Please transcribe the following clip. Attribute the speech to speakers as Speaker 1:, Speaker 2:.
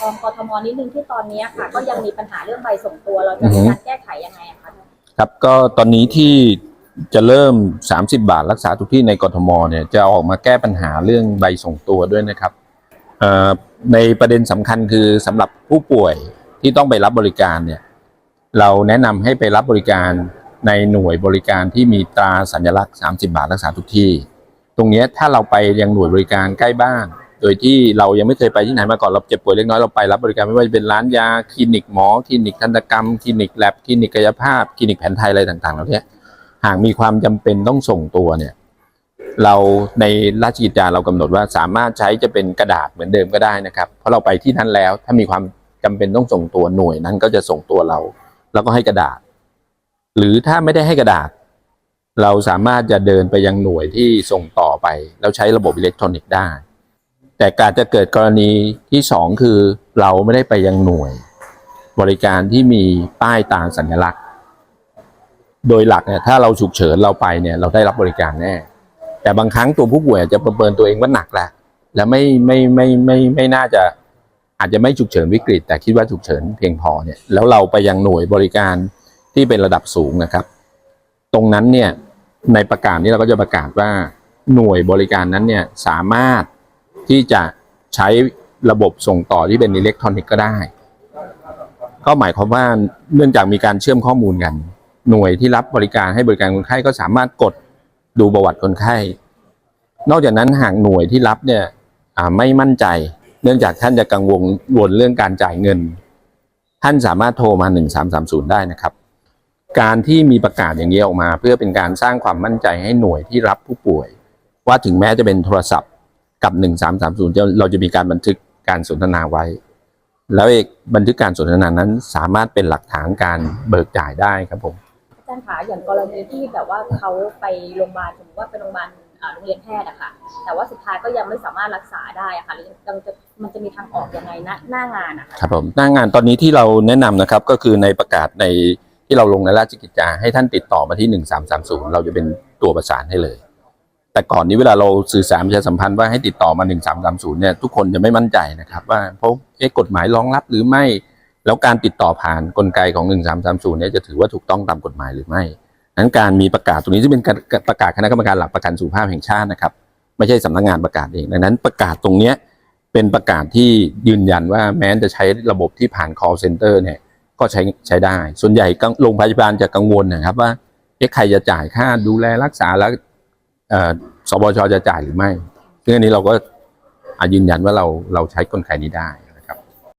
Speaker 1: ทองกทมนิดนึงที่ตอนนี้ค่ะ ก็ยังมีปัญหาเรื่องใบส่งตัวเราจะมีการแก้ไขยังไงอะคะ
Speaker 2: ครับ ก็ตอนนี้ที่จะเริ่ม 30 บาทรักษาทุกที่ในกทมเนี่ยจะออกมาแก้ปัญหาเรื่องใบส่งตัวด้วยนะครับเอ่อในประเด็นสำคัญคือสำหรับผู้ป่วยที่ต้องไปรับบริการเนี่ยเราแนะนำให้ไปรับบริการในหน่วยบริการที่มีตราสัญลักษณ์ 30 บาทรักษาทุกที่ ตรงเนี้ยถ้าเราไปยังหน่วยบริการใกล้บ้าน โดยที่เรายังไม่เคยไปที่ไหนมาก่อนเราเจ็บป่วยเล็กน้อยเราไปรับบริการไม่ว่าจะเป็นร้านยาคลินิกหมอคลินิกทันตกรรมคลินิกแลบคลินิกกายภาพคลินิกแผนไทยอะไรต่างๆเหล่านี้หากมีความจำเป็นต้องส่งตัวเนี่ยเราในราชกิจจาเรากำหนดว่าสามารถใช้จะเป็นกระดาษเหมือนเดิมก็ได้นะครับ เพราะเราไปที่นั้นแล้ว ถ้ามีความจำเป็นต้องส่งตัวหน่วยนั้นก็จะส่งตัวเรา แล้วก็ให้กระดาษ หรือถ้าไม่ได้ให้กระดาษ เราสามารถจะเดินไปยังหน่วยที่ส่งต่อไป แล้วใช้ระบบอิเล็กทรอนิกส์ได้ แต่การจะเกิดกรณีที่สองคือเราไม่ได้ไปยังหน่วย บริการที่มีป้ายตาสัญลักษณ์ โดยหลักเนี่ยถ้าเราฉุกเฉินเราไปเนี่ยเราได้รับบริการแน่ แต่บางครั้งตัวผู้ป่วยจะประเมินตัวเองว่าหนักแหละและไม่ไม่ไม่ไม่ไม่น่าจะอาจจะไม่ฉุกเฉินวิกฤต แต่คิดว่าฉุกเฉินเพียงพอเนี่ยแล้วเราไปยังหน่วยบริการที่เป็นระดับสูงนะครับ ตรงนั้นเนี่ยในประกาศนี้เราก็จะประกาศว่าหน่วยบริการนั้นเนี่ยสามารถ ที่จะใช้ระบบส่งต่อที่เป็นอิเล็กทรอนิกส์ก็ได้ ก็หมายความว่าเนื่องจากมีการเชื่อมข้อมูลกัน หน่วยที่รับบริการให้บริการคนไข้ก็สามารถกดดูประวัติคนไข้ นอกจากนั้นหากหน่วยที่รับเนี่ยไม่มั่นใจ เนื่องจากท่านจะกังวลวนเรื่องการจ่ายเงิน ท่านสามารถโทรมา 1330 ได้นะครับ การที่มีประกาศอย่างนี้ออกมา เพื่อเป็นการสร้างความมั่นใจให้หน่วยที่รับผู้ป่วย ว่าถึงแม้จะเป็นโทรศัพท์ กับ1330จะเราจะมีการบันทึกการสนทนาไว้ แล้วเอกบันทึกการสนทนานั้นสามารถเป็นหลักฐานการเบิกจ่ายได้ครับผม
Speaker 1: อาจารย์คะอย่างกรณีที่แบบว่าเขาไปโรงพยาบาลสมมติว่าเป็นโรงพยาบาลอ่าโรงเรียนแพทย์อะค่ะ แต่ว่าสุดท้ายก็ยังไม่สามารถรักษาได้อะค่ะแล้วยังจะมันจะมีทางออกยังไงณหน้างานอะค่ะ
Speaker 2: ครับผมหน้างานตอนนี้ที่เราแนะนำนะครับก็คือในประกาศในที่เราลงในราชกิจจาให้ท่านติดต่อมาที่ 1330 เราจะเป็นตัวประสานให้เลย แต่ก่อนนี้เวลาเราสื่อสารประชาสัมพันธ์ว่าให้ติดต่อมา 1330 เนี่ยทุกคนจะไม่มั่นใจนะครับว่าเพราะกฎหมายรองรับหรือไม่ แล้วการติดต่อผ่านกลไกของ 1330 เนี่ยจะถือว่าถูกต้องตามกฎหมายหรือไม่นั้นการมีประกาศตรงนี้ที่เป็นประกาศคณะกรรมการหลักประกันสุขภาพแห่งชาตินะครับ ไม่ใช่สำนักงานประกาศเองดังนั้นประกาศตรงเนี้ยเป็นประกาศที่ยืนยันว่าแม้จะใช้ระบบที่ผ่าน call center เนี่ยก็ใช้ใช้ได้ ส่วนใหญ่โรงพยาบาลจะกังวลนะครับว่าเอ๊ะใครจะจ่ายค่าดูแลรักษาแล้ว สบชจะจ่ายหรือไม่ซึ่งอันนี้เราก็ยืนยันว่าเราเราใช้กลไกนี้ได้